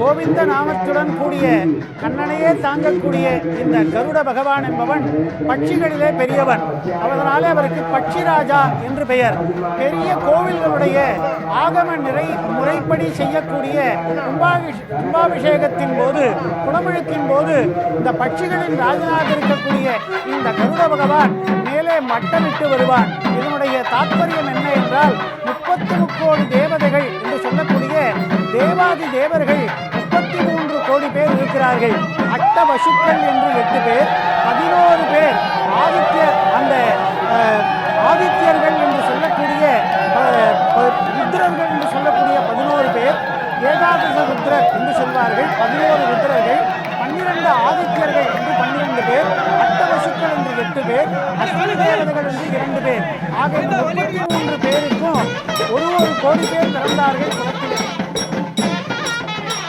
கோவிந்த நாமத்துடன் கூடிய கண்ணனையே தாங்கக்கூடிய இந்த கருட பகவான் என்பவன் பட்சிகளிலே பெரியவன். அதனாலே அவருக்கு பட்சிராஜா என்று பெயர். பெரிய கோவில்களுடைய ஆகம நிறை முறைப்படி செய்யக்கூடிய கும்பாபிஷ கும்பாபிஷேகத்தின் போது குடமுழுக்கின் போது இந்த பட்சிகளின் ராஜனாக இருக்கக்கூடிய இந்த கருட பகவான் மேலே மட்டமிட்டு வருவான். இதனுடைய தாற்பயம் என்ன என்றால் முப்பத்தி முப்போடு தேவதைகள் என்று சொல்லக்கூடிய தேவாதி தேவர்கள் முப்பத்தி மூன்று கோடி பேர் இருக்கிறார்கள். அட்ட வசுக்கள் என்று எட்டு பேர் பதினோரு பேர் ஆதித்யர் அந்த ஆதித்யர்கள் என்று சொல்லக்கூடிய ருத்ரர்கள் என்று சொல்லக்கூடிய பதினோரு பேர் ஏகாதச ருத்ரர் என்று சொல்வார்கள். பதினோரு ருத்ரர்கள் பன்னிரண்டு ஆதித்யர்கள் என்று பன்னிரண்டு பேர் அட்டவசுக்கள் என்று எட்டு பேர் அஸ்வினி தேவதைகள் என்று இரண்டு பேர். ஆக இந்த முப்பத்தி மூன்று பேருக்கும் ஒரு ஒரு கோடி பேர் பிறந்தார்கள் குலத்திலே.